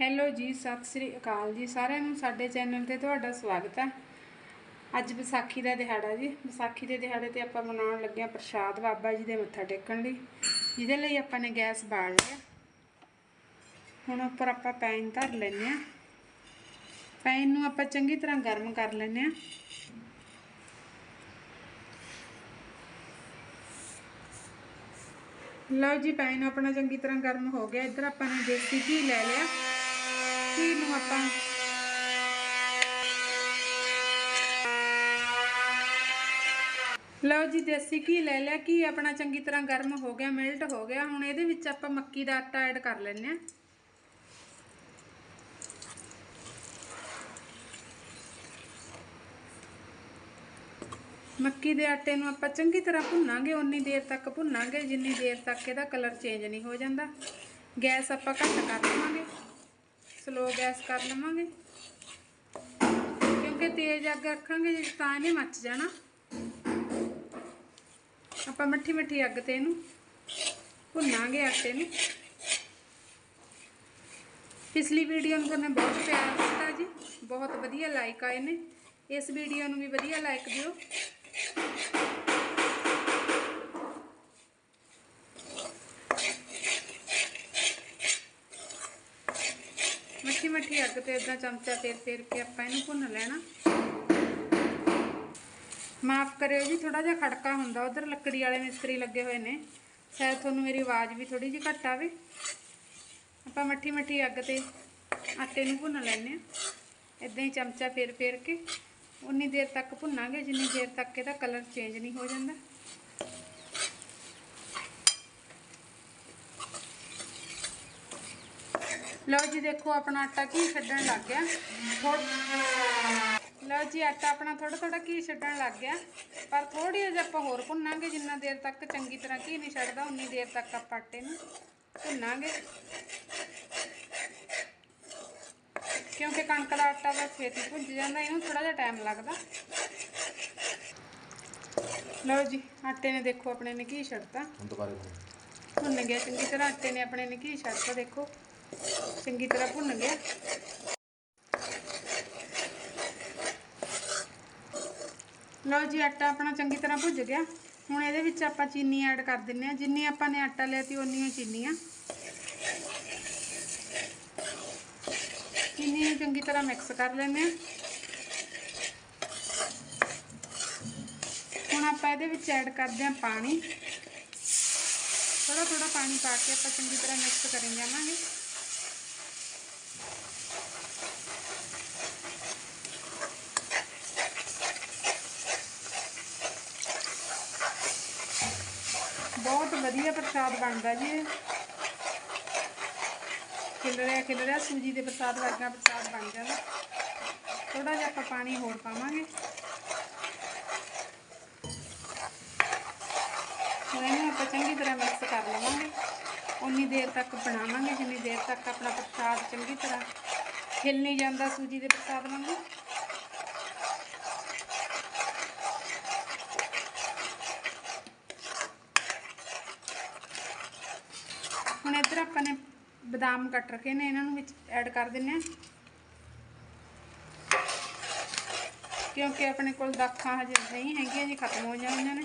Hello ਜੀ, ਸਤਿ ਸ੍ਰੀ ਅਕਾਲ ਜੀ। ਸਾਰਿਆਂ ਨੂੰ ਸਾਡੇ ਚੈਨਲ ਤੇ ਤੁਹਾਡਾ ਸਵਾਗਤ ਹੈ। ਅੱਜ ਵਿਸਾਖੀ ਦਾ ਦਿਹਾੜਾ ਜੀ। ਵਿਸਾਖੀ ਦੇ ਦਿਹਾੜੇ ਤੇ ਆਪਾਂ ਮਨਾਉਣ ਲੱਗੇ ਹਾਂ ਪ੍ਰਸ਼ਾਦ ਬਾਬਾ ਜੀ ਦੇ ਮੱਥਾ ਟੇਕਣ ਲਈ, ਜਿਹਦੇ ਲਈ ਆਪਾਂ ਨੇ ਗੈਸ ਬਾਲ ਲਿਆ। ਹੁਣ ਉੱਪਰ ਆਪਾਂ ਪੈਨ ਧਰ ਲੈਂਦੇ ਹਾਂ। ਪੈਨ ਨੂੰ ਆਪਾਂ ਚੰਗੀ ਤਰ੍ਹਾਂ ਗਰਮ ਕਰ ਲੈਂਦੇ ਹਾਂ। ਲਓ ਜੀ, ਪੈਨ ਆਪਣਾ ਚੰਗੀ ਤਰ੍ਹਾਂ ਗਰਮ ਹੋ ਗਿਆ। ਇੱਧਰ ਆਪਾਂ ਨੇ ਦੇਸੀ ਘੀ ਲੈ ਲਿਆ। ਘੀ ਨੂੰ ਆਪਾਂ ਲਓ ਜੀ, ਦੇਸੀ ਘੀ ਲੈ ਲਿਆ। ਘੀ ਆਪਣਾ ਚੰਗੀ ਤਰ੍ਹਾਂ ਗਰਮ ਹੋ ਗਿਆ ਮਿਲਟ ਹੋ ਗਿਆ। ਹੁਣ ਇਹਦੇ ਵਿੱਚ ਆਪਾਂ ਮੱਕੀ ਦਾ ਆਟਾ ਐਡ ਕਰ ਲੈਂਦੇ ਹਾਂ। ਮੱਕੀ ਦੇ ਆਟੇ ਨੂੰ ਆਪਾਂ ਚੰਗੀ ਤਰ੍ਹਾਂ ਭੁੰਨਾਂਗੇ ਉਨੀ ਦੇਰ ਤੱਕ ਭੁੰਨਾਂਗੇ। ਜਿੰਨੀ ਦੇਰ ਤੱਕ ਇਹਦਾ ਕਲਰ ਚੇਂਜ ਨਹੀਂ ਹੋ ਜਾਂਦਾ। ਗੈਸ ਆਪਾਂ ਘੱਟ ਕਰ ਦੇਵਾਂਗੇ। ਸਲੋ ਗੈਸ ਕਰ ਲਵਾਂਗੇ। ਕਿਉਂਕਿ ਤੇਜ਼ ਅੱਗ ਰੱਖਾਂਗੇ ਜੇ ਤਾਂ ਇਹਨੇ ਮੱਚ ਜਾਣਾ। ਆਪਾਂ ਮੱਠੀ ਮੱਠੀ ਅੱਗ ਤੇ ਇਹਨੂੰ ਭੁੰਨਾਂਗੇ ਆਟੇ ਨੂੰ। ਪਿਛਲੀ ਵੀਡੀਓ ਨੂੰ ਤੁਹਾਨੂੰ ਬਹੁਤ ਪਿਆਰ ਦਿੱਤਾ ਜੀ। ਬਹੁਤ ਵਧੀਆ ਲਾਈਕ ਆਏ ਨੇ। ਇਸ ਵੀਡੀਓ ਨੂੰ ਵੀ ਵਧੀਆ ਲਾਈਕ ਦਿਓ। ਮੱਠੀ ਅੱਗ ਤੇ ਇਦਾਂ ਚਮਚਾ ਫੇਰ ਫੇਰ ਕੇ ਆਪਾਂ ਇਹਨੂੰ ਭੁੰਨ ਲੈਣਾ। ਮਾਫ ਕਰਿਓ ਜੀ ਥੋੜਾ ਜਿਹਾ ਖੜਕਾ ਹੁੰਦਾ, ਉਧਰ ਲੱਕੜੀ ਵਾਲੇ ਮਿਸਤਰੀ ਲੱਗੇ ਹੋਏ ਨੇ। ਸ਼ਾਇਦ ਤੁਹਾਨੂੰ ਮੇਰੀ ਆਵਾਜ਼ ਵੀ ਥੋੜੀ ਜਿਹੀ ਘੱਟ ਆਵੇ। ਆਪਾਂ ਮੱਠੀ ਮੱਠੀ ਅੱਗ ਤੇ ਆਟੇ ਨੂੰ ਭੁੰਨ ਲੈਣੇ ਆ ਇਦਾਂ ਹੀ ਚਮਚਾ ਫੇਰ ਫੇਰ ਕੇ, ਉਨੀ ਦੇਰ ਤੱਕ ਭੁੰਨਾਂਗੇ, ਜਿੰਨੀ ਦੇਰ ਤੱਕ ਇਹਦਾ ਕਲਰ ਚੇਂਜ ਨਹੀਂ ਹੋ ਜਾਂਦਾ। ਲਓ ਜੀ ਦੇਖੋ ਆਪਣਾ ਆਟਾ ਕੀ ਛੱਡਣ ਲੱਗ ਗਿਆ। ਥੋੜਾ ਲਓ ਜੀ ਆਟਾ ਆਪਣਾ ਥੋੜਾ ਥੋੜਾ ਕੀ ਛੱਡਣ ਲੱਗ ਗਿਆ। ਪਰ ਥੋੜੀ ਜਿਹੀ ਆਪਾਂ ਹੋਰ ਭੁੰਨਾਂਗੇ ਜਿੰਨਾ ਦੇਰ ਤੱਕ ਚੰਗੀ ਤਰ੍ਹਾਂ ਕੀ ਨਹੀਂ ਛੱਡਦਾ ਉਨੀ ਦੇਰ ਤੱਕ ਆਪਾਂ ਆਟੇ ਨੂੰ ਭੁੰਨਾਂਗੇ। ਕਿਉਂਕਿ ਕਣਕ ਦਾ ਆਟਾ ਬਸ ਛੇਤੀ ਭੁੱਜ ਜਾਂਦਾ ਇਹਨੂੰ ਥੋੜਾ ਜਿਹਾ ਟਾਈਮ ਲੱਗਦਾ। ਲਓ ਜੀ ਆਟੇ ਨੇ ਦੇਖੋ ਆਪਣੇ ਨੇ ਕੀ ਛੱਡਤਾ। ਹੁਣ ਦੁਬਾਰੇ ਬੋਲ ਭੁੰਨ ਗਿਆ ਚੰਗੀ ਤਰ੍ਹਾਂ ਆਟੇ ਨੇ ਆਪਣੇ ਨੇ ਕੀ ਛੱਡਤਾ ਦੇਖੋ। ਚੰਗੀ ਤਰ੍ਹਾਂ ਭੁੰਨ ਗਿਆ। ਲਓ ਜੀ, ਆਟਾ ਆਪਣਾ ਚੰਗੀ ਤਰ੍ਹਾਂ ਭੁੱਜ ਗਿਆ। ਹੁਣ ਇਹਦੇ ਵਿੱਚ ਆਪਾਂ ਚੀਨੀ ਐਡ ਕਰ ਦਿੰਨੇ ਆ। ਜਿੰਨੀ ਆਪਾਂ ਨੇ ਆਟਾ ਲਿਆ ਤੀ ਉਨੀਆਂ ਚੀਨੀਆਂ। ਚੀਨੀ ਨੂੰ ਚੰਗੀ ਤਰ੍ਹਾਂ ਮਿਕਸ ਕਰ ਲੈਂਦੇ ਆ। ਹੁਣ ਆਪਾਂ ਇਹਦੇ ਵਿੱਚ ਐਡ ਕਰਦੇ ਆ ਪਾਣੀ। ਥੋੜਾ ਥੋੜਾ ਪਾਣੀ ਪਾ ਕੇ ਆਪਾਂ ਚੰਗੀ ਤਰ੍ਹਾਂ ਮਿਕਸ ਕਰੀ ਜਾਵਾਂਗੇ ਬਹੁਤ ਵਧੀਆ ਪ੍ਰਸ਼ਾਦ ਬਣਦਾ ਜੀ ਖਿਲਰਿਆ ਖਿਲਰਿਆ, ਸੂਜੀ ਦੇ ਪ੍ਰਸਾਦ ਵਰਗਾ ਪ੍ਰਸਾਦ ਬਣ ਜਾਂਦਾ। ਥੋੜਾ ਜਿਹਾ ਆਪਾਂ ਪਾਣੀ ਹੋਰ ਪਾਵਾਂਗੇ। ਹੁਣ ਇਹਨੂੰ ਆਪਾਂ ਚੰਗੀ ਤਰ੍ਹਾਂ ਮਿਕਸ ਕਰ ਲਵਾਂਗੇ। ਉਨੀ ਦੇਰ ਤੱਕ ਬਣਾਵਾਂਗੇ, ਜਿੰਨੀ ਦੇਰ ਤੱਕ ਆਪਣਾ ਪ੍ਰਸਾਦ ਚੰਗੀ ਤਰ੍ਹਾਂ ਖਿਲ ਨਹੀਂ ਜਾਂਦਾ ਸੂਜੀ ਦੇ ਪ੍ਰਸਾਦ ਵਾਂਗੂ। ਇੱਧਰ ਆਪਾਂ ਨੇ ਬਦਾਮ ਕੱਟ ਰੱਖੇ ਨੇ, ਇਹਨਾਂ ਨੂੰ ਵਿੱਚ ਐਡ ਕਰ ਦਿੰਨੇ ਆ ਕਿਉਂਕਿ ਆਪਣੇ ਕੋਲ ਦਾਖਾਂ ਹਜੇ ਨਹੀਂ ਹੈਗੀਆਂ ਜੀ ਖਤਮ ਹੋ ਜਾਣੀਆਂ ਨੇ।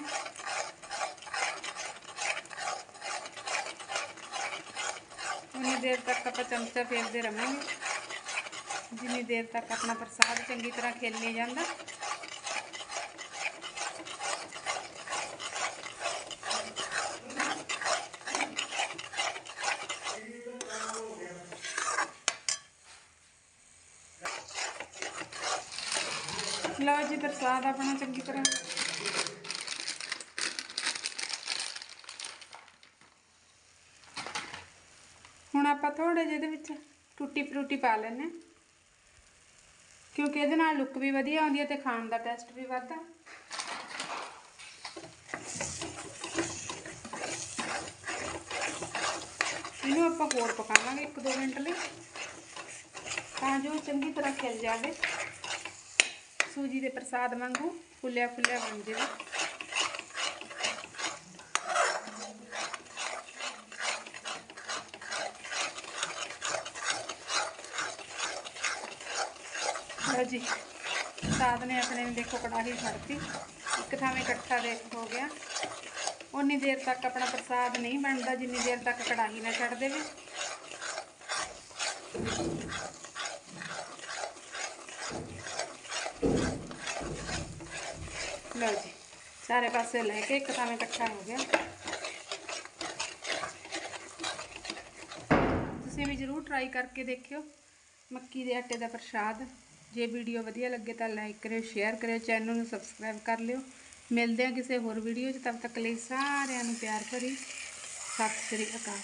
ਉਨੀ ਦੇਰ ਤੱਕ ਆਪਾਂ ਚਮਚਾ ਫੇਰਦੇ ਰਵਾਂਗੇ, ਜਿੰਨੀ ਦੇਰ ਤੱਕ ਆਪਣਾ ਪ੍ਰਸਾਦ ਚੰਗੀ ਤਰ੍ਹਾਂ ਖਿਲ ਨਹੀਂ ਜਾਂਦਾ। ਲਓ ਜੀ ਪ੍ਰਸਾਦ ਆਪਣਾ ਚੰਗੀ ਤਰ੍ਹਾਂ। ਹੁਣ ਆਪਾਂ ਥੋੜੇ ਜਿਹੇ ਇਹਦੇ ਵਿੱਚ ਟੁੱਟੀ ਫਰੂਟੀ ਪਾ ਲੈਣੇ ਕਿਉਂਕਿ ਇਹਦੇ ਨਾਲ ਲੁੱਕ ਵੀ ਵਧੀਆ ਆਉਂਦੀ ਹੈ ਤੇ ਖਾਣ ਦਾ ਟੇਸਟ ਵੀ ਵੱਧਦਾ। ਇਹਨੂੰ ਆਪਾਂ ਹੋਰ ਪਕਾਵਾਂਗੇ 1-2 ਮਿੰਟ ਲਈ, ਤਾਂ ਜੋ ਚੰਗੀ ਤਰ੍ਹਾਂ ਖਿਲ ਜਾਵੇ। ਸੂਜੀ ਦੇ ਪ੍ਰਸਾਦ ਵਾਂਗੂ ਫੁੱਲਿਆ ਫੁੱਲਿਆ ਬਣ ਜਾਵੇ ਲਓ ਜੀ ਸਾਦ ਨੇ ਆਪਣੇ ਨੇ ਦੇਖੋ ਕੜਾਹੀ ਛੱਡਤੀ ਇੱਕ ਥਾਵੇਂ ਇਕੱਠਾ ਦੇ ਹੋ ਗਿਆ ਉਨੀ ਦੇਰ ਤੱਕ ਆਪਣਾ ਪ੍ਰਸਾਦ ਨਹੀਂ ਬਣਦਾ ਜਿੰਨੀ ਦੇਰ ਤੱਕ ਕੜਾਹੀ ਨਾ ਛੱਡ ਦੇਵੇ ਲਓ ਜੀ ਸਾਰੇ ਪਾਸੇ ਲੈ ਕੇ ਇੱਕ ਥਾਵੇਂ ਇਕੱਠਾ ਹੋ ਗਿਆ। ਤੁਸੀਂ ਵੀ ਜਰੂਰ ਟਰਾਈ ਕਰਕੇ ਦੇਖਿਓ ਮੱਕੀ ਦੇ ਆਟੇ ਦਾ ਪ੍ਰਸ਼ਾਦ। ਜੇ ਵੀਡੀਓ ਵਧੀਆ ਲੱਗੇ ਤਾਂ ਲਾਈਕ ਕਰਿਓ ਸ਼ੇਅਰ ਕਰਿਓ ਚੈਨਲ ਨੂੰ ਸਬਸਕ੍ਰਾਈਬ ਕਰ ਲਿਓ। ਮਿਲਦੇ ਹਾਂ ਕਿਸੇ ਹੋਰ ਵੀਡੀਓ 'ਚ ਤਦ ਤੱਕ ਲਈ ਸਾਰਿਆਂ ਨੂੰ ਪਿਆਰ ਭਰੀ। ਸਤਿ ਸ੍ਰੀ ਅਕਾਲ।